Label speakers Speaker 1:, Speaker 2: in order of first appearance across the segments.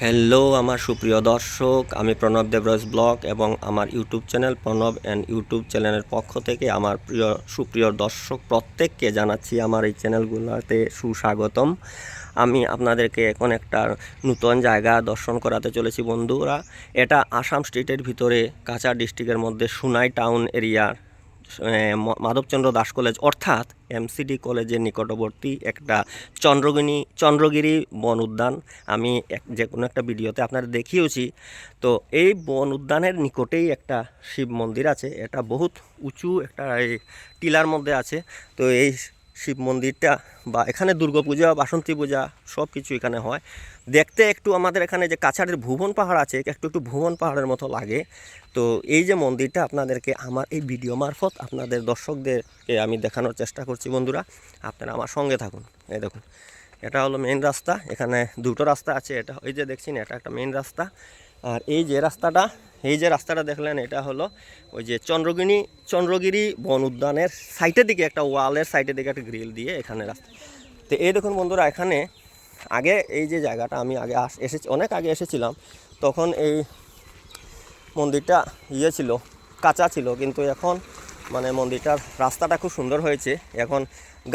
Speaker 1: Hello, আমার সুপ্রিয় দর্শক, আমি প্রণব দেবরাজ ব্লগ এবং আমার YouTube channel Pranab and YouTube চ্যানেলের পক্ষ থেকে আমার প্রিয়, সুপ্রিয় দর্শক প্রত্যেককে জানাচ্ছি আমার এই চ্যানেলগুলোতে সুস্বাগতম। আমি আপনাদেরকে এখন একটা নূতন জায়গা দর্শন করাতে চলেছি বন্ধুরা। এটা আসাম স্টেটের ভিতরে কাছাড় ডিস্ট্রিক্টের মধ্যে সুনাই টাউন এরিয়ার মাধবচন্দ্র দাস কলেজ, অর্থাৎ এমসিডি কলেজের নিকটবর্তী একটা চন্দ্রগিনী, চন্দ্রগিরি বন উদ্যান। আমি এক যে কোনো একটা ভিডিওতে আপনারা দেখিয়েছি তো এই বন উদ্যানের নিকটেই একটা শিব মন্দির আছে। এটা বহুত উঁচু একটা, এই টিলার মধ্যে আছে। তো এই শিব মন্দিরটা বা এখানে দুর্গাপূজা বাসন্তী পূজা সব কিছু এখানে হয়। দেখতে একটু আমাদের এখানে যে কাছাড়ের ভুবন পাহাড় আছে, একটু একটু ভুবন পাহাড়ের মতো লাগে। তো এই যে মন্দিরটা আপনাদেরকে আমার এই ভিডিও মারফত আপনাদের দর্শকদেরকে আমি দেখানোর চেষ্টা করছি বন্ধুরা। আপনারা আমার সঙ্গে থাকুন। এই দেখুন, এটা হলো মেন রাস্তা। এখানে দুটো রাস্তা আছে। এটা ওই যে দেখছেন, এটা একটা মেন রাস্তা। আর এই যে রাস্তাটা, এই যে রাস্তাটা দেখলেন, এটা হলো ওই যে চন্দ্রগিরি চন্দ্রগিরি বন উদ্যানের সাইটের দিকে, একটা ওয়ালের সাইটের দিকে একটা গ্রিল দিয়ে এখানে রাস্তা। তো এই দেখুন বন্ধুরা, এখানে আগে এই যে জায়গাটা, আমি আগে আস, এসেছি, অনেক আগে এসেছিলাম, তখন এই মন্দিরটা ইয়ে ছিল, কাঁচা ছিল, কিন্তু এখন মানে মন্দিরটার রাস্তাটা খুব সুন্দর হয়েছে। এখন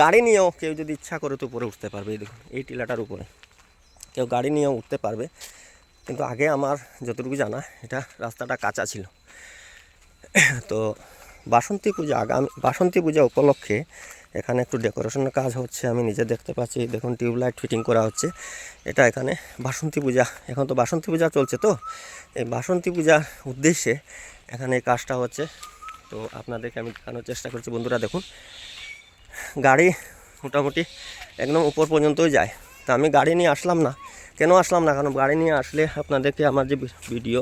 Speaker 1: গাড়ি নিয়েও কেউ যদি ইচ্ছা করে তো উপরে উঠতে পারবে, এই দেখুন, এই টিলাটার উপরে। কেউ গাড়ি নিয়েও উঠতে পারবে, কিন্তু আগে আমার যতটুকু জানা, এটা রাস্তাটা কাঁচা ছিল। তো বাসন্তী পূজা আগামী, বাসন্তী পূজা উপলক্ষে এখানে একটু ডেকোরেশনের কাজ হচ্ছে, আমি নিজে দেখতে পাচ্ছি। দেখুন, টিউবলাইট ফিটিং করা হচ্ছে। এটা এখানে বাসন্তী পূজা। এখন তো বাসন্তী পূজা চলছে তো? এই বাসন্তী পূজার উদ্দেশ্যে এখানে এই কাজটা হচ্ছে। তো আপনাদেরকে আমি দেখানোর চেষ্টা করছি। বন্ধুরা, দেখুন, গাড়ি মোটামুটি একদম উপর পর্যন্তই যায়। তা আমি গাড়ি নিয়ে আসলাম না। কেন আসলাম না? কারণ গাড়ি নিয়ে আসলে আপনাদেরকে আমার যে ভিডিও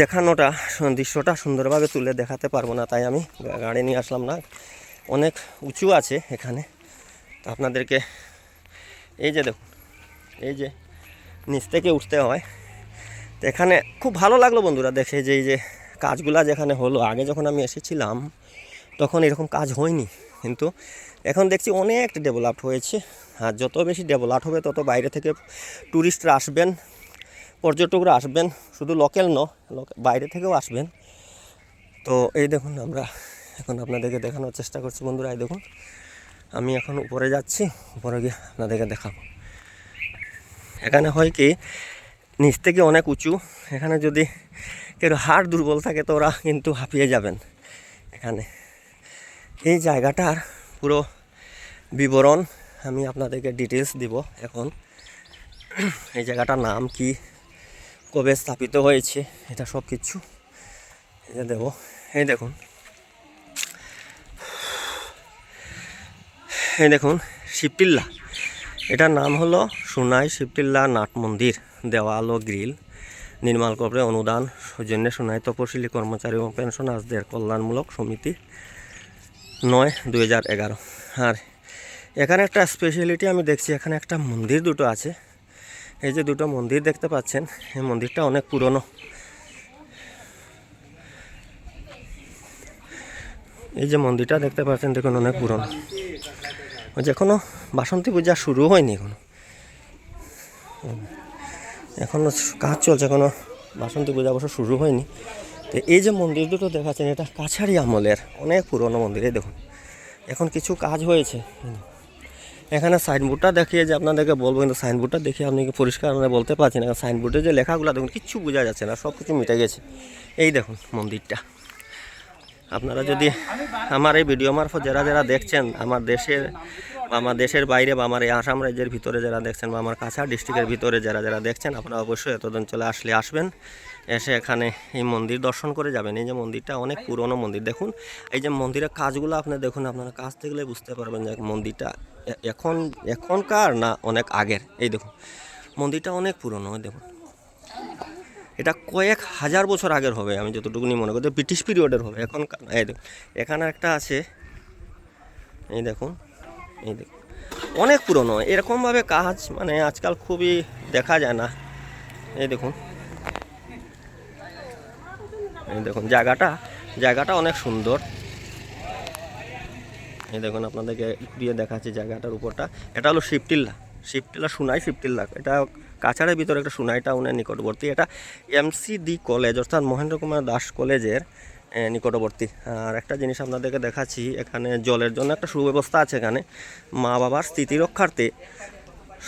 Speaker 1: দেখানোটা, দৃশ্যটা সুন্দরভাবে তুলে দেখাতে পারব না। তাই আমি গাড়ি নিয়ে আসলাম না। অনেক উঁচু আছে এখানে। তো আপনাদেরকে এই যে দেখুন, এই যে নিচ থেকে উঠতে হয়। তো এখানে খুব ভালো লাগল বন্ধুরা দেখে যে এই যে কাজগুলা যেখানে হলো, আগে যখন আমি এসেছিলাম তখন এরকম কাজ হয়নি। কিন্তু এখন দেখছি অনেক ডেভেলপ হয়েছে। আর যত বেশি ডেভেলপ হবে, তত বাইরে থেকে ট্যুরিস্টরা আসবেন, পর্যটকরা আসবেন। শুধু লোকাল ন বাইরে থেকেও আসবেন। তো এই দেখুন আমরা এখন আপনাদেরকে দেখানোর চেষ্টা করছি বন্ধুরা, এই দেখুন। আমি এখন উপরে যাচ্ছি, উপরে গিয়ে আপনাদেরকে দেখাবো। এখানে হয় কি, নিচ থেকে অনেক উঁচু, এখানে যদি কেউ হাড় দুর্বল থাকে তো ওরা কিন্তু হাঁপিয়ে যাবেন এখানে। এই জায়গাটার পুরো বিবরণ আমি আপনাদেরকে ডিটেলস দিব এখন। এই জায়গাটার নাম কি, কবে স্থাপিত হয়েছে, এটা সব কিছু এটা দেবো। এই দেখুন এই দেখুন শিবটিল্লা এটার নাম হলো সোনাই শিবটিল্লা নাট মন্দির, দেওয়াল ও গ্রিল, নির্মাণ করবে অনুদান সৌজন্যে সোনাই তপশিলি কর্মচারী ও পেনশনার্সদের কল্যাণমূলক সমিতি, নয়, দুই হাজার এগারো। আর এখানে একটা স্পেশালিটি আমি দেখছি, এখানে একটা মন্দির দুটো আছে। এই যে দুটো মন্দির দেখতে পাচ্ছেন, এই মন্দিরটা অনেক পুরনো। এই যে মন্দিরটা দেখতে পাচ্ছেন, দেখুন অনেক পুরনো। যে কোনো বাসন্তী পূজা শুরু হয়নি এখনও। এখনও কাজ চলছে, এখনও বাসন্তী পূজা অবশ্য শুরু হয়নি। তো এই যে মন্দির দুটো দেখাচ্ছেন, এটা কাছারি আমলের, অনেক পুরনো মন্দির দেখুন। এখন কিছু কাজ হয়েছে। এখানে সাইনবোর্ডটা দেখিয়ে যে আপনাদেরকে বলব, কিন্তু সাইনবোর্ডটা দেখে আপনি কি পরিষ্কার মানে বলতে পারছেন না সাইনবোর্ডে যে লেখাগুলো, দেখুন কিচ্ছু বোঝা যাচ্ছে না সব কিছু মিটে গেছে। এই দেখুন মন্দিরটা। আপনারা যদি আমার এই ভিডিও মারফত যারা যারা দেখছেন, আমার দেশের বা আমার দেশের বাইরে বা আমার এই আসাম রাজ্যের ভিতরে যারা দেখছেন বা আমার কাছাড় ডিস্ট্রিক্টের ভিতরে যারা যারা দেখছেন, আপনারা অবশ্যই এত অঞ্চলে আসলে আসবেন, এসে এখানে এই মন্দির দর্শন করে যাবেন। এই যে মন্দিরটা অনেক পুরনো মন্দির। দেখুন, এই যে মন্দিরের কাজগুলো আপনি দেখুন, আপনারা কাজ দেখলে বুঝতে পারবেন যে মন্দিরটা এখন, এখনকার না অনেক আগের। এই দেখুন, মন্দিরটা অনেক পুরনো দেখুন। এটা কয়েক হাজার বছর আগের হবে, আমি যতটুকুনি মনে করি, ব্রিটিশ পিরিয়ডের হবে এখন এখানে একটা আছে, এই দেখুন এই দেখুন, অনেক পুরনো, এরকমভাবে কাজ মানে আজকাল খুবই দেখা যায় না, এই দেখুন এই দেখুন, জায়গাটা জায়গাটা অনেক সুন্দর, এই দেখুন, আপনাদেরকে দিয়ে দেখাচ্ছি জায়গাটার উপরটা, এটা হলো শিবটিল্লা শিবটিল্লা সোনাই শিবটিল্লা, এটা কাছাড়ের ভিতরে একটা সোনাই টাউনের নিকটবর্তী এটা এমসিডি কলেজ অর্থাৎ মহেন্দ্র কুমার দাস কলেজের নিকটবর্তী। আর একটা জিনিস আপনাদেরকে দেখাচ্ছি, এখানে জলের জন্য একটা সুব্যবস্থা আছে এখানে, মা বাবার স্মৃতি রক্ষার্থে।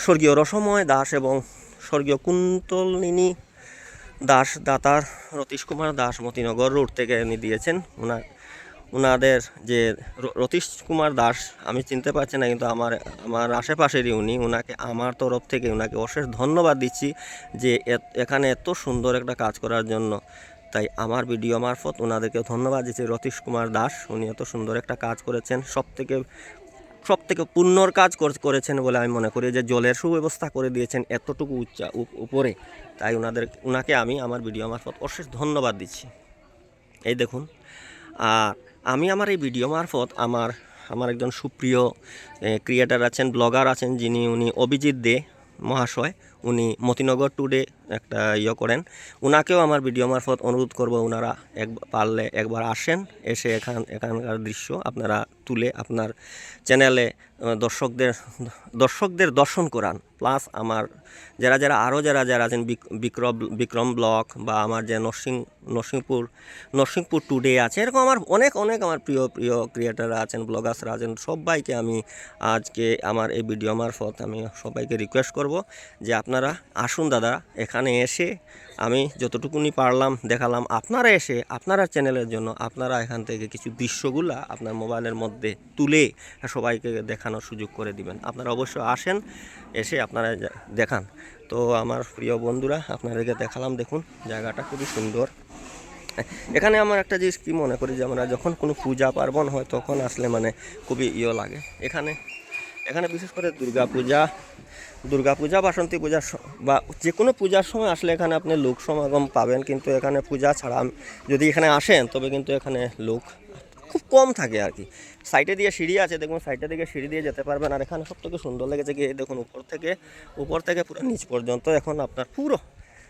Speaker 1: স্বর্গীয় রসময় দাস এবং স্বর্গীয় কুন্তলিনী দাস, দাতার রতীশ কুমার দাস মতিনগর রোড থেকে উনি দিয়েছেন। ওনার ওনাদের যে রতীশ কুমার দাস, আমি চিনতে পারছি না, কিন্তু আমার আমার আশেপাশেরই উনি। ওনাকে আমার তরফ থেকে ওনাকে অশেষ ধন্যবাদ দিচ্ছি যে এখানে এত সুন্দর একটা কাজ করার জন্য। তাই আমার ভিডিও মারফত ওনাদেরকে ধন্যবাদ দিচ্ছি। রতীশ কুমার দাস, উনি এত সুন্দর একটা কাজ করেছেন সব থেকে সব থেকে পুণ্যর কাজ করেছেন বলে আমি মনে করি যে জলের সুব্যবস্থা করে দিয়েছেন এতটুকু উচ্চা উপরে। তাই ওনাদের ওনাকে আমি আমার ভিডিও মারফত অশেষ ধন্যবাদ দিচ্ছি। এই দেখুন। আর আমি আমার এই ভিডিও মারফত আমার আমার একজন সুপ্রিয় ক্রিয়েটার আছেন ব্লগার আছেন যিনি, উনি অভিজিৎ দে মহাশয়। উনি মতিনগর টুডে একটা ইয়ে করেন। ওনাকেও আমার ভিডিও মারফত অনুরোধ করব ওনারা এক পারলে একবার আসেন, এসে এখান, এখানকার দৃশ্য আপনারা তুলে আপনার চ্যানেলে দর্শকদের দর্শকদের দর্শন করান। প্লাস আমার যারা যারা, আরও যারা যারা আছেন বিক্রম বিক্রম ব্লক বা আমার যে নরসিং, নরসিংপুর নরসিংপুর টুডে আছে, এরকম আমার অনেক অনেক আমার প্রিয় প্রিয় ক্রিয়েটাররা আছেন, ব্লগার্সরা আছেন, সবাইকে আমি আজকে আমার এই ভিডিও মারফত আমি সবাইকে রিকোয়েস্ট করব যে আপনারা আসুন দাদা, এখানে এসে আমি যতটুকুনি পারলাম দেখালাম। আপনারা এসে আপনারা চ্যানেলের জন্য আপনারা এখান থেকে কিছু দৃশ্যগুলা আপনার মোবাইলের মধ্যে তুলে সবাইকে দেখানোর সুযোগ করে দিবেন। আপনারা অবশ্যই আসেন, এসে আপনারা দেখান। তো আমার প্রিয় বন্ধুরা, আপনাদেরকে দেখালাম, দেখুন, জায়গাটা খুবই সুন্দর। এখানে আমার একটা জিনিস কি মনে করি যে আমরা যখন কোনো পূজা পার্বণ হয় তখন আসলে মানে খুবই ইয়ে লাগে। এখানে এখানে বিশেষ করে দুর্গা পূজা দুর্গা পূজা, বাসন্তী পূজা বা যে কোনো পূজার সময় আসলে এখানে আপনি লোক সমাগম পাবেন, কিন্তু এখানে পূজা ছাড়া যদি এখানে আসেন, তবে কিন্তু এখানে লোক খুব কম থাকে আর কি। সাইডে দিয়ে সিঁড়ি আছে, দেখুন সাইডে দিকে সিঁড়ি দিয়ে যেতে পারবেন, আর এখানে সব থেকে সুন্দর লেগেছে গিয়ে দেখুন উপর থেকে উপর থেকে পুরো নিচ পর্যন্ত এখন আপনার পুরো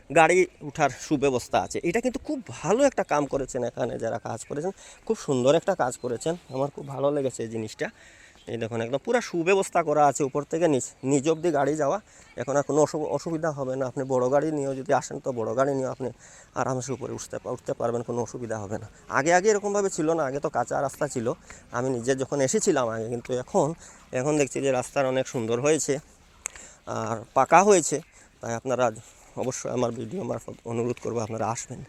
Speaker 1: গাড়ি উঠার সুব্যবস্থা আছে। এটা কিন্তু খুব ভালো একটা কাম করেছেন এখানে যারা কাজ করেছেন, খুব সুন্দর একটা কাজ করেছেন। আমার খুব ভালো লেগেছে এই জিনিসটা। এই দেখুন, একদম পুরো সুব্যবস্থা করা আছে উপর থেকে নিচ নিজ অব্দি গাড়ি যাওয়া। এখন আর কোনো অসু- অসুবিধা হবে না। আপনি বড় গাড়ি নিয়েও যদি আসেন, তো বড় গাড়ি নিয়েও আপনি আরামসে উপরে উঠতে উঠতে পারবেন, কোনো অসুবিধা হবে না। আগে আগে এরকমভাবে ছিল না, আগে তো কাঁচা রাস্তা ছিল। আমি নিজে যখন এসেছিলাম আগে, কিন্তু এখন এখন দেখছি যে রাস্তার অনেক সুন্দর হয়েছে আর পাকা হয়েছে। তাই আপনারা অবশ্যই আমার ভিডিও মারফত অনুরোধ করব আপনারা আসবেন।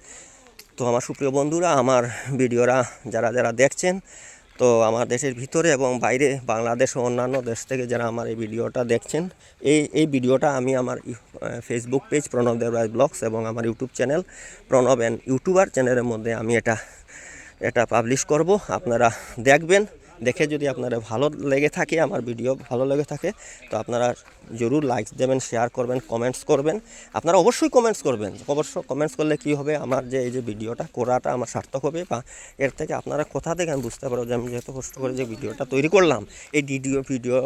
Speaker 1: তো আমার সুপ্রিয় বন্ধুরা, আমার ভিডিওরা যারা যারা দেখছেন তো আমার দেশের ভিতরে এবং বাইরে বাংলাদেশ ও অন্যান্য দেশ থেকে যারা আমার এই ভিডিওটা দেখছেন, এই এই ভিডিওটা আমি আমার Facebook page Pranab Debraj blogs এবং আমার YouTube channel Pranab and YouTuber চ্যানেলের মধ্যে আমি এটা এটা পাবলিশ করব। আপনারা দেখবেন। দেখে যদি আপনারা ভালো লেগে থাকে, আমার ভিডিও ভালো লেগে থাকে, তো আপনারা জরুর লাইক দেবেন শেয়ার করবেন কমেন্টস করবেন। আপনারা অবশ্যই কমেন্টস করবেন। অবশ্য কমেন্টস করলে কি হবে? আমার যে এই যে ভিডিওটা করাটা আমার সার্থক হবে বা এর থেকে আপনারা কোথা থেকে আমি বুঝতে পারব যে আমি যেহেতু কষ্ট করে যে ভিডিওটা তৈরি করলাম, এই ভিডিও ভিডিও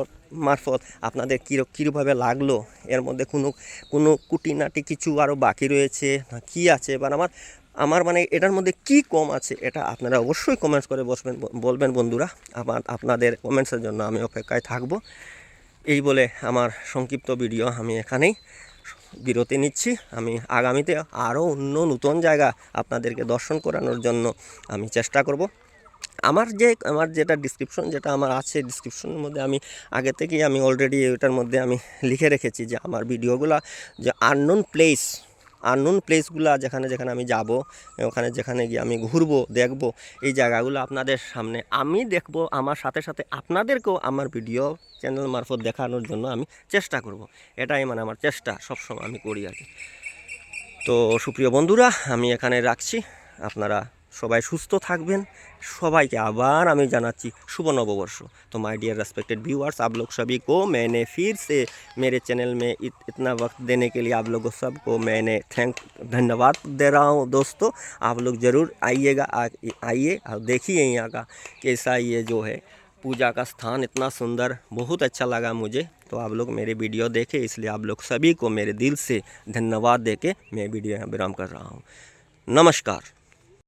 Speaker 1: মারফত আপনাদের কী কীভাবে লাগল? এর মধ্যে কোনো কোনো কুটিনাটি কিছু আরও বাকি রয়েছে না কী আছে? এবার আমার আমার মানে এটার মধ্যে কি কম আছে, এটা আপনারা অবশ্যই কমেন্টস করে বসবেন বলবেন বন্ধুরা। আমার আপনাদের কমেন্টসের জন্য আমি অপেক্ষায় থাকব। এই বলে আমার সংক্ষিপ্ত ভিডিও আমি এখানেই বিরতি নিচ্ছি। আমি আগামীতে আরও অন্য নতুন জায়গা আপনাদেরকে দর্শন করানোর জন্য আমি চেষ্টা করব। আমার যে, আমার যেটা ডিসক্রিপশন যেটা আমার আছে ডিসক্রিপশনের মধ্যে আমি আগে থেকেই আমি অলরেডি এটার মধ্যে আমি লিখে রেখেছি যে আমার ভিডিওগুলো যে আননোন প্লেস আননোন প্লেসগুলো যেখানে যেখানে আমি যাব, ওখানে যেখানে গিয়ে আমি ঘুরবো, দেখব, এই জায়গাগুলো আপনাদের সামনে আমি দেখব। আমার সাথে সাথে আপনাদেরকেও আমার ভিডিও চ্যানেল মারফত দেখানোর জন্য আমি চেষ্টা করব। এটাই মানে আমার চেষ্টা, সবসময় আমি করি আর কি। তো সুপ্রিয় বন্ধুরা, আমি এখানে রাখছি। আপনারা সবাই সুস্থ থাকবেন সবাইকে আবার আমি জানাচ্ছি शुभ नववर्ष तो माय डियर रेस्पेक्टेड व्यूअर्स आप लोग सभी को मैंने फिर से मेरे चैनल में इत, इतना वक्त देने के लिए आप लोगों सबको मैंने थैंक धन्यवाद दे रहा हूँ दोस्तों आप लोग ज़रूर आइएगा आ- आइए और देखिए यहाँ का कैसा ये जो है पूजा का स्थान इतना सुंदर बहुत अच्छा लगा मुझे तो आप लोग मेरे वीडियो देखे इसलिए आप लोग सभी को मेरे दिल से धन्यवाद दे के मैं वीडियो यहाँ विराम कर रहा हूँ नमस्कार